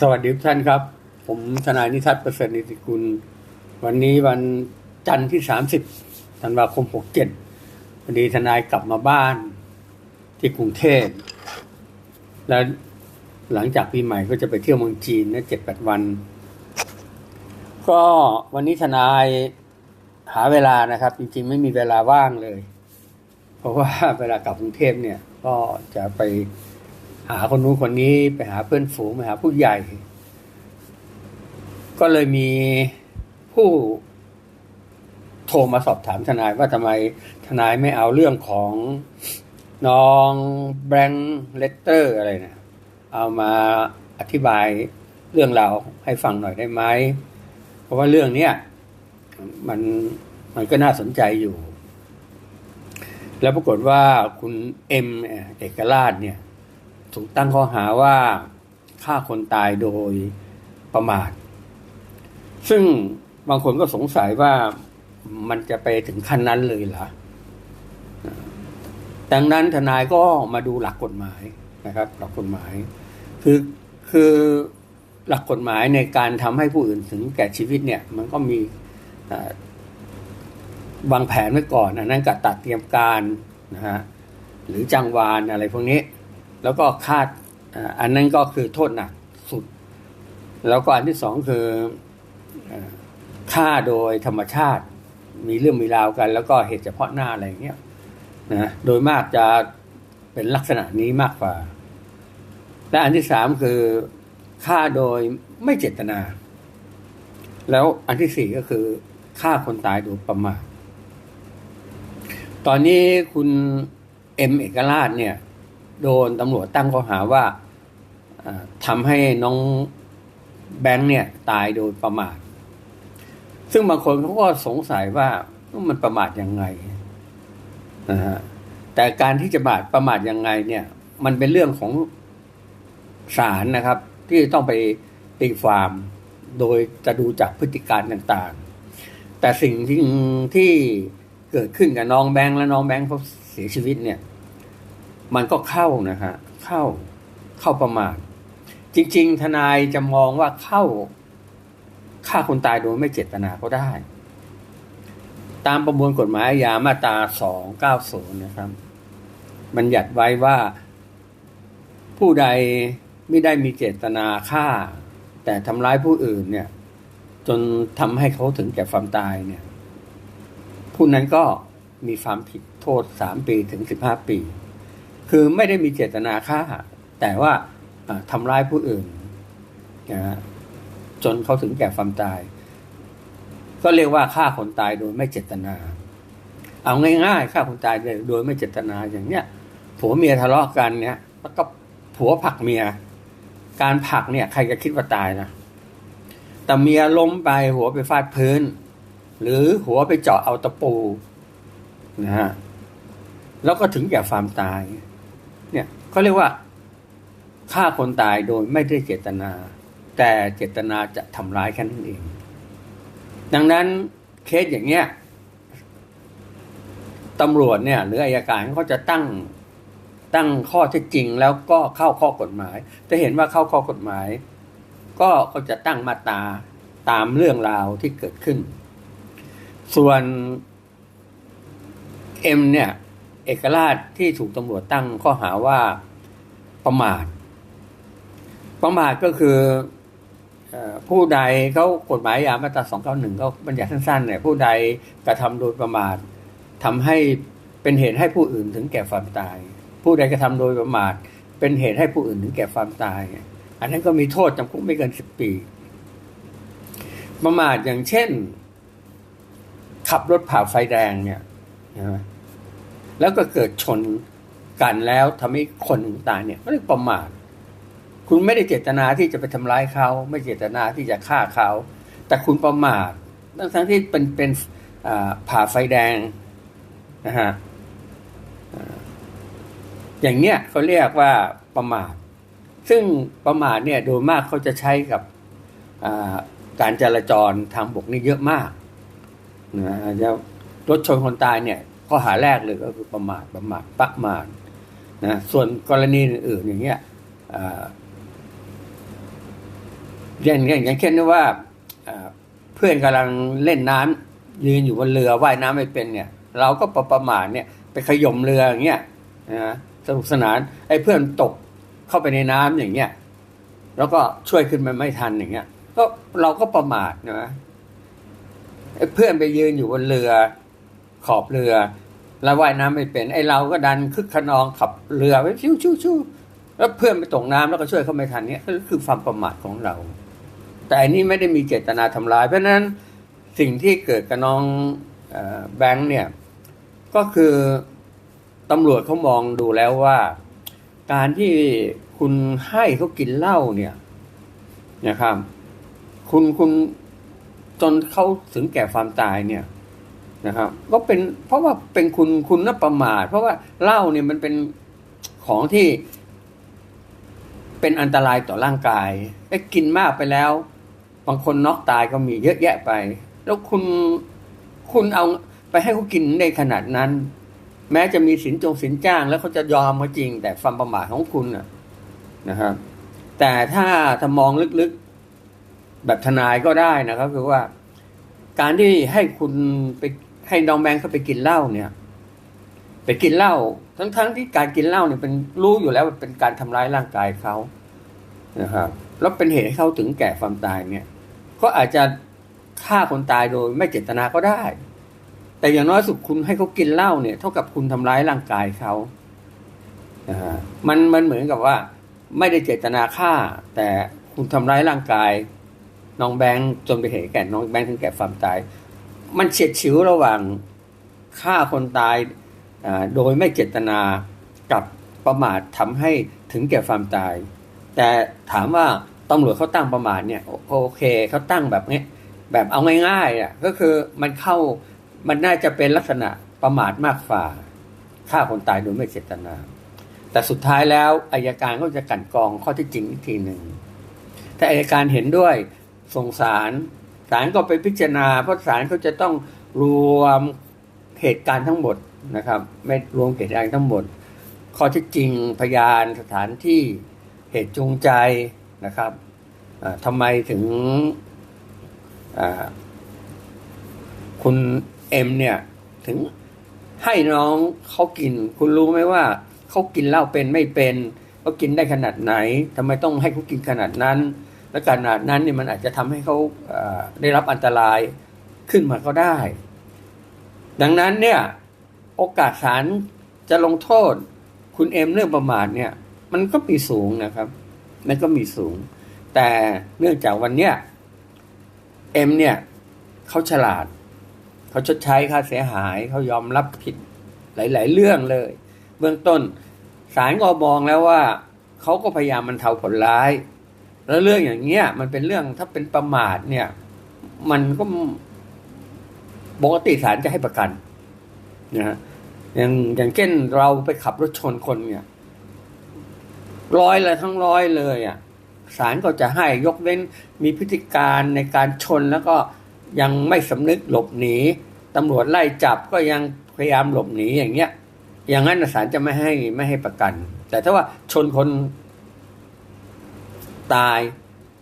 สวัสดีทุกท่านครับ ผมทนายนิทัศน์ประเสริฐนิติกุล วันนี้วันจันทร์ที่ 30ธันวาคม 67พอดีทนายกลับมาบ้านที่กรุงเทพแล้วหลังจากปีใหม่ก็จะไปเที่ยวเมืองจีนนะเจ็ดแปดวัน ก็วันนี้ทนายหาเวลานะครับ จริงๆ ไม่มีเวลาว่างเลย เพราะว่าเวลากลับกรุงเทพเนี่ย ก็จะไป หาคนนู้นคนนี้ไปหาเพื่อนฝูงไปหาผู้ใหญ่ ก็เลยมีผู้โทรมาสอบถามทนายว่าทำไมทนายไม่เอาเรื่องของน้องแบงค์เลตเตอร์อะไรนะเอามาอธิบายเรื่องราวให้ฟังหน่อยได้ไหม เพราะว่าเรื่องเนี้ยมันมันก็น่าสนใจอยู่ แล้วปรากฏว่าคุณเอ็มเอกราชเนี่ย ถูกตั้งข้อหาว่าฆ่าคนตายโดยประมาท ซึ่งบางคนก็สงสัยว่ามันจะไปถึงขั้นนั้นเลยเหรอดังนั้นทนายก็มาดูหลักกฎหมายนะครับ หลักกฎหมาย คือคือหลักกฎหมายในการทำให้ผู้อื่นถึงแก่ชีวิตเนี่ย มันก็มีวางแผนไว้ก่อน อันนั้นกับตัดเตรียมการนะฮะหรือจังวานอะไรพวกนี้ แล้วก็คาดอันนั้นก็คือโทษหนักสุด แล้วก็อันที่สองคือฆ่าโดยธรรมชาติ มีเรื่องมีราวกัน แล้วก็เหตุเฉพาะหน้าอะไรอย่างเงี้ยนะโดยมากจะเป็นลักษณะนี้มากกว่า และอันที่สามคือฆ่าโดยไม่เจตนา แล้วอันที่สี่ก็คือฆ่าคนตายโดยประมาทตอนนี้คุณเอ็มเอกราชเนี่ย โดนตำรวจตั้งข้อหาว่าทำให้น้องแบงค์เนี่ยตายโดยประมาท ซึ่งบางคนเขาก็สงสัยว่ามันประมาทยังไงนะฮะแต่การที่จะบาดประมาทยังไงเนี่ย มันเป็นเรื่องของศาลนะครับ ที่ต้องไปตีความโดยจะดูจากพฤติการต่างๆ แต่สิ่งที่ที่เกิดขึ้นกับน้องแบงค์และน้องแบงค์เขาเสียชีวิตเนี่ย มันก็เข้านะฮะเข้าเข้าประมาทจริง ๆ ทนายจะมองว่าเข้าฆ่าคนตายโดยไม่เจตนาก็ได้ ตามประมวลกฎหมายอาญามาตราสองเก้าศูนย์นะครับ บัญญัติไว้ว่า ผู้ใดไม่ได้มีเจตนาฆ่า แต่ทำร้ายผู้อื่นเนี่ย จนทำให้เขาถึงแก่ความตายเนี่ย ผู้นั้นก็มีความผิดโทษสามปีถึงสิบห้าปี คือไม่ได้มีเจตนาฆ่า แต่ว่าทำร้ายผู้อื่นนะจนเขาถึงแก่ความตาย ก็เรียกว่าฆ่าคนตายโดยไม่เจตนา เอาง่ายๆฆ่าคนตายโดยไม่เจตนาอย่างเนี้ยผัวเมียทะเลาะกันเนี่ยแล้วก็ผัวผลักเมีย การผลักเนี่ยใครจะคิดว่าตายนะแต่เมียล้มไปหัวไปฟาดพื้น หรือหัวไปเจาะเอาตะปูนะฮะแล้วก็ถึงแก่ความตาย เขาเรียกว่าฆ่าคนตายโดยไม่ได้เจตนา แต่เจตนาจะทำร้ายแค่นั้นเอง ดังนั้นเคสอย่างเนี้ยตำรวจเนี่ย หรืออายการเขาจะตั้งตั้งข้อเท็จจริงแล้วก็เข้าข้อกฎหมาย จะเห็นว่าเข้าข้อกฎหมาย ก็ก็จะตั้งมาตาตามเรื่องราวที่เกิดขึ้น ส่วนเอ็มเนี่ย เอกราชที่ถูกตำรวจตั้งข้อหาว่าประมาท ประมาทก็คือผู้ใดเขากฎหมายยามาตราสองเก้าหนึ่งเขาบัญญัติสั้นๆเนี่ยผู้ใดกระทำโดยประมาททำให้เป็นเหตุให้ผู้อื่นถึงแก่ความตาย ผู้ใดกระทำโดยประมาท เป็นเหตุให้ผู้อื่นถึงแก่ความตาย อันนั้นก็มีโทษจำคุกไม่เกินสิบปี ประมาทอย่างเช่น ขับรถผ่าไฟแดงเนี่ยนะ แล้วก็เกิดชนกันแล้วทำให้คนตายเนี่ยก็เรียกประมาทคุณไม่ได้เจตนาที่จะไปทำร้ายเขา ไม่เจตนาที่จะฆ่าเขา แต่คุณประมาททั้งทั้งที่เป็นเป็นผ่าไฟแดงนะฮะอย่างเนี้ยเขาเรียกว่าประมาท ซึ่งประมาทเนี่ยโดยมากเขาจะใช้กับการจราจรทางบกนี่เยอะมากนะจะรถชนคนตายเนี่ย ข้อหาแรกเลยก็คือประมาทประมาทประมาทนะส่วนกรณีอื่นอย่างเงี้ยอย่างอย่างอย่างเช่นว่าเอ่อเพื่อนกำลังเล่นน้ำยืนอยู่บนเรือว่ายน้ำไม่เป็นเนี่ย เราก็ประประมาทเนี่ย ไปขย่มเรืออย่างเงี้ยนะสนุกสนานไอ้เพื่อนตกเข้าไปในน้ำอย่างเงี้ยแล้วก็ช่วยขึ้นมาไม่ทันอย่างเงี้ย ก็เราก็ประมาทนะไอ้เพื่อนไปยืนอยู่บนเรือ ขอบเรือ แล้วว่ายน้ำไม่เป็นไอ้เราก็ดันคึกขนองขับเรือไปชิวชิวชิวแล้วเพื่อนไปตกน้ำแล้วก็ช่วยเขาไม่ทันเนี่ยก็คือความประมาทของเรา แต่อันนี้ไม่ได้มีเจตนาทำร้ายเพราะฉะนั้นสิ่งที่เกิดกับน้องอแบงค์เนี่ยก็คือตำรวจเขามองดูแล้วว่า การที่คุณให้เขากินเหล้าเนี่ยนะครับ คุณคุณจนเขาถึงแก่ความตายเนี่ย นะครับก็เป็นเพราะว่าเป็นคุณคุณน่ะประมาท เพราะว่าเหล้าเนี่ยมันเป็นของที่เป็นอันตรายต่อร่างกายไอ้กินมากไปแล้ว บางคนน็อกตายก็มีเยอะแยะไป แล้วคุณคุณเอาไปให้เขากินในขนาดนั้น แม้จะมีสินจงสินจ้าง แล้วเขาจะยอมก็จริง แต่ความประมาทของคุณน่ะนะครับ แต่ถ้าถ้ามองลึกๆแบบทนายก็ได้นะครับ คือว่าการที่ให้คุณไป ให้น้องแบงค์เขาไปกินเหล้าเนี่ย ไปกินเหล้าทั้งๆที่การกินเหล้าเนี่ยเป็นรู้อยู่แล้วว่าเป็นการทำร้ายร่างกายเขานะครับแล้วเป็นเหตุให้เขาถึงแก่ความตายเนี่ย ก็อาจจะฆ่าคนตายโดยไม่เจตนาก็ได้ แต่อย่างน้อยสุดคุณให้เขากินเหล้าเนี่ย เท่ากับคุณทำร้ายร่างกายเขานะฮะมันมันเหมือนกับว่า ไม่ได้เจตนาฆ่า แต่คุณทำร้ายร่างกายน้องแบงค์จนไปเหตุแก่น้องแบงค์ถึงแก่ความตาย มันเฉียดฉิวระหว่างฆ่าคนตายโดยไม่เจตนากับประมาททำให้ถึงแก่ความตาย แต่ถามว่าตำรวจเขาตั้งประมาทเนี่ยโอโอเคเขาตั้งแบบนี้แบบเอาง่ายๆอะก็คือมันเข้ามันน่าจะเป็นลักษณะประมาทมากฝ่าฆ่าคนตายโดยไม่เจตนา แต่สุดท้ายแล้วอายการก็จะกันกองข้อที่จริงอีกทีหนึ่งถ้าอายการเห็นด้วยสงสาร ศาลก็ไปพิจารณา เพราะศาลเขาจะต้องรวมเหตุการณ์ทั้งหมดนะครับ ไม่รวมเหตุการณ์ทั้งหมด ข้อที่จริงพยานสถานที่เหตุจูงใจนะครับทำไมถึงคุณเอ็มเนี่ยถึงให้น้องเขากิน คุณรู้ไหมว่าเขากินเหล้าเป็นไม่เป็นเขากินได้ขนาดไหนทำไมต้องให้เขากินขนาดนั้น และขนาดนั้นเนี่ยมันอาจจะทำให้เขาอ่าได้รับอันตรายขึ้นมาก็ได้ ดังนั้นเนี่ยโอกาสศาลจะลงโทษ คุณเอ็มเรื่องประมาทเนี่ย มันก็มีสูงนะครับ มันก็มีสูง แต่เนื่องจากวันเนี้ยเอ็มเนี่ยเขาฉลาด เขาชดใช้ค่าเสียหายเขายอมรับผิดหลาย ๆ เรื่องเลย เบื้องต้นศาลก็มองแล้วว่าเขาก็พยายามมันเทาผลร้าย แล้วเรื่องอย่างเงี้ยมันเป็นเรื่องถ้าเป็นประมาทเนี่ย มันก็ปกติศาลจะให้ประกันนะฮะอย่างอย่างเช่นเราไปขับรถชนคนเนี่ย ร้อยเลยทั้งร้อยเลยอะศาลก็จะให้ยกเว้นมีพฤติการในการชนแล้วก็ยังไม่สำนึกหลบหนีตำรวจไล่จับก็ยังพยายามหลบหนีอย่างเงี้ย อย่างนั้นศาลจะไม่ให้ไม่ให้ประกัน แต่ถ้าว่าชนคน ตาย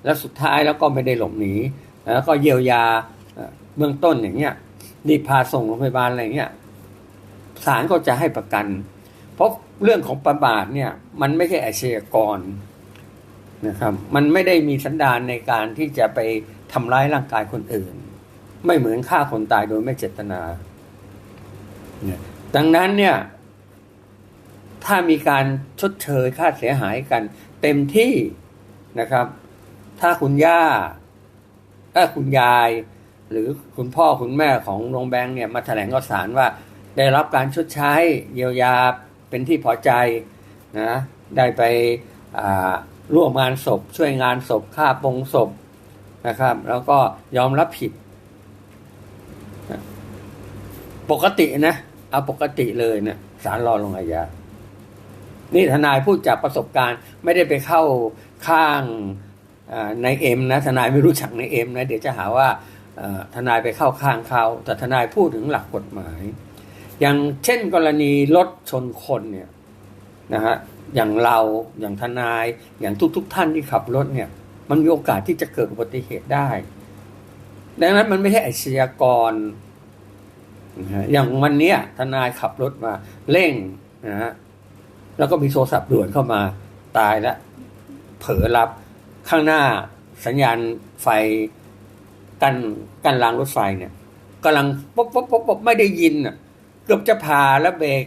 แล้วสุดท้ายแล้วก็ไม่ได้หลบหนีแล้วก็เยียวยาเบื้องต้นอย่างเงี้ยนี่พาส่งโรงพยาบาลอะไรเงี้ยศาลก็จะให้ประกัน เพราะเรื่องของประมาทเนี่ย มันไม่ใช่อาชญากรนะครับ มันไม่ได้มีสันดานในการที่จะไปทำร้ายร่างกายคนอื่น ไม่เหมือนฆ่าคนตายโดยไม่เจตนาเนี่ยดังนั้นเนี่ย ถ้ามีการชดเชยค่าเสียหายกัน เต็มที่ นะครับ ถ้าคุณย่าถ้าคุณยาย หรือคุณพ่อคุณแม่ของโรงแบงค์เนี่ยมาแถลงกับศาลว่า ได้รับการชดใช้เยียวยาเป็นที่พอใจนะได้ไปร่วมงานศพ ช่วยงานศพค่าปงศพนะครับ แล้วก็ยอมรับผิด ปกตินะเอาปกติเลยเนะศาลรอลงอาญา นี่ทนายพูดจากประสบการณ์ ไม่ได้ไปเข้าข้างอ่าในเอ็มนะทนายไม่รู้จักในเอ็มนะเดี๋ยวจะหาว่าทนายไปเข้าข้างเขาแต่ทนายพูดถึงหลักกฎหมาย อย่างเช่นกรณีรถชนคนเนี่ยนะฮะอย่างเราอย่างทนายอย่างทุกๆทท่านที่ขับรถเนี่ย มันมีโอกาสที่จะเกิดอุบัติเหตุได้ ดังนั้นมันไม่ใช่อาชญากรนะฮะอย่างวันเนี้ยทนายขับรถมาเร่งนะฮะ แล้วก็มีโทรศัพท์ด่วนเข้ามาตายแล้วเผลอรับข้างหน้าสัญญาณไฟกันกันรางรถไฟเนี่ยกำลังป๊บป๊บป๊บป๊บไม่ได้ยินอะเกือบจะผ่าแล้วเบรก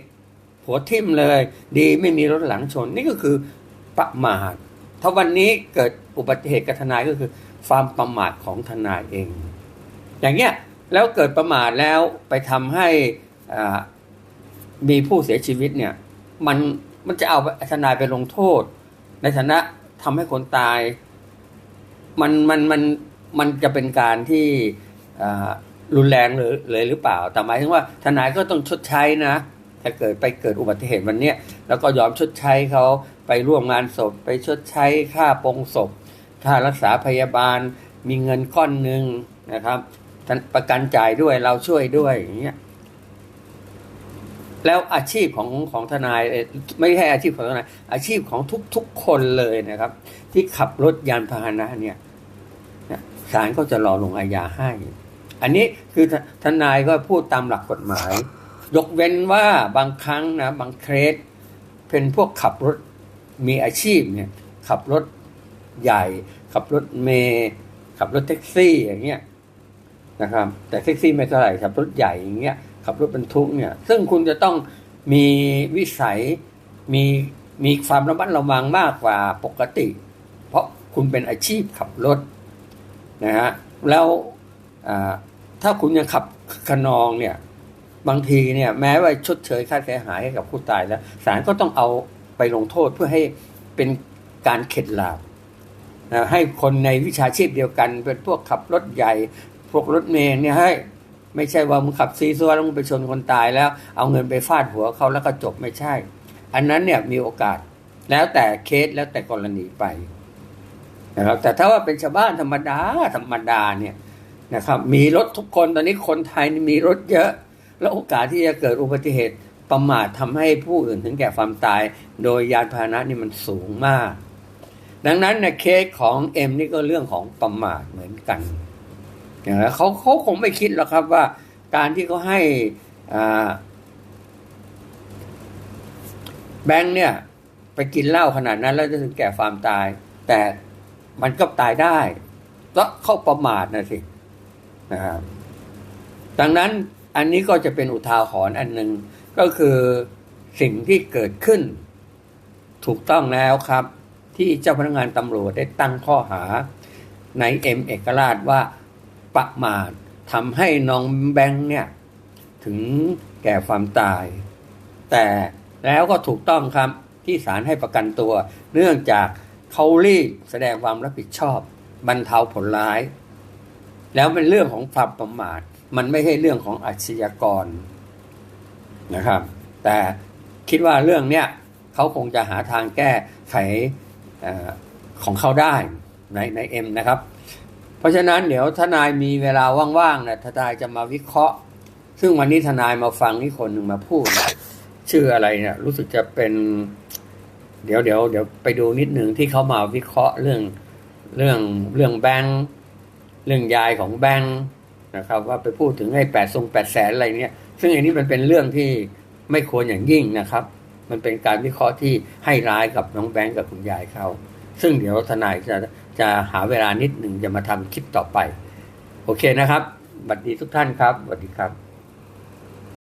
หัวทิ่มเลย ดีไม่มีรถหลังชน นี่ก็คือประมาทถ้าวันนี้เกิดอุบัติเหตุกับทนายก็คือความประมาทของทนายเอง อย่างเงี้ยแล้วเกิดประมาทแล้วไปทำให้มีผู้เสียชีวิตเนี่ย มัน มันจะเอาทนายไปลงโทษ ในฐานะทำให้คนตาย มันมันมันมันจะเป็นการที่รุนแรงเลยหรือเปล่า แต่หมายถึงว่าทนายก็ต้องชดใช้นะถ้าเกิดไปเกิดอุบัติเหตุวันเนี้ยแล้วก็ยอมชดใช้เขาไปร่วมงานศพ ไปชดใช้ค่าปงศพ ค่ารักษาพยาบาล มีเงินก้อนหนึ่งนะครับ ประกันจ่ายด้วยเราช่วยด้วยอย่างเงี้ย แล้วอาชีพของของทนายไม่ใช่อาชีพของทนายอาชีพของทุก ๆ คนเลยนะครับ ที่ขับรถยานพาหนะเนี่ยศาลก็จะรอลงอาญาให้ อันนี้คือทนายก็พูดตามหลักกฎหมาย ยกเว้นว่าบางครั้งนะบางเคสเป็นพวกขับรถมีอาชีพเนี่ยขับรถใหญ่ ขับรถเมย์ขับรถแท็กซี่อย่างเงี้ยนะครับ แต่แท็กซี่ไม่เท่าไหร่ขับรถใหญ่อย่างเงี้ย ขับรถบรรทุกเนี่ย ซึ่งคุณจะต้องมีวิสัยมีมีความระมัดระวังมากกว่าปกติ เพราะคุณเป็นอาชีพขับรถนะฮะแล้วถ้าคุณยังขับขนองเนี่ยบางทีเนี่ยแม้ว่าชดเชยค่าเสียหายให้กับผู้ตายแล้วศาลก็ต้องเอาไปลงโทษเพื่อให้เป็นการเข็ดหลาบให้คนในวิชาชีพเดียวกัน เป็นพวกขับรถใหญ่ พวกรถเมล์เนี่ยให้ ไม่ใช่ว่ามึงขับซีซัวแล้วมึงไปชนคนตายแล้ว เอาเงินไปฟาดหัวเขาแล้วก็จบไม่ใช่ อันนั้นเนี่ยมีโอกาสแล้วแต่เคสแล้วแต่กรณีไปนะครับ แต่ถ้าว่าเป็นชาวบ้านธรรมดาธรรมดาเนี่ยนะครับ มีรถทุกคนตอนนี้คนไทยมีรถเยอะ แล้วโอกาสที่จะเกิดอุบัติเหตุประมาททำให้ผู้อื่นถึงแก่ความตาย โดยยานพาหนะนี่มันสูงมาก ดังนั้นในเคสของเอ็มนี่ก็เรื่องของประมาทเหมือนกัน อย่างนั้นเขาเขาคงไม่คิดหรอกครับว่า การที่เขาให้แบงค์เนี่ย ไปกินเหล้าขนาดนั้น แล้วจะถึงแก่ความตาย แต่มันก็ตายได้ก็เข้าประมาทนะสินะครับดังนั้นอันนี้ก็จะเป็นอุทาหรณ์อันหนึ่งก็คือสิ่งที่เกิดขึ้น ถูกต้องแล้วครับ ที่เจ้าพนักงานตำรวจได้ตั้งข้อหาในเอ็มเอกราชว่า ประมาททำให้น้องแบงค์เนี่ยถึงแก่ความตาย แต่แล้วก็ถูกต้องครับที่ศาลให้ประกันตัว เนื่องจากเขารีบแสดงความรับผิดชอบบรรเทาผลร้าย แล้วเป็นเรื่องของความประมาท มันไม่ใช่เรื่องของอาชญากรนะครับ แต่คิดว่าเรื่องเนี้ยเขาคงจะหาทางแก้ไขอของเขาได้ในในเอ็มนะครับ ราะฉะนั้นเดี๋ยวทนายมีเวลาว่างๆเนะทนายจะมาวิเคราะห์ ซึ่งวันนี้ทนายมาฟังนี่คนหนึ่งมาพูดนะชื่ออะไรเนี่ย รู้สึกจะเป็น เดี๋ยวเดี๋ยวเดี๋ยวไปดูนิดหนึ่งที่เขามาวิเคราะห์เรื่องเรื่องเรื่องแบงค์เรื่องยายของแบงค์นะครับ ว่าไปพูดถึงให้แปดทรงแปดแสนอะไรเนี่ย ซึ่งอันนี้มันเป็นเรื่องที่ไม่ควรอย่างยิ่งนะครับ มันเป็นการวิเคราะห์ที่ให้ร้ายกับน้องแบงค์กับคุณยายเขาซึ่งเดี๋ยวทนายจะ จะหาเวลานิดหนึ่งจะมาทำคลิปต่อไป โอเคนะครับ บัดดีทุกท่านครับสวัสดีครับ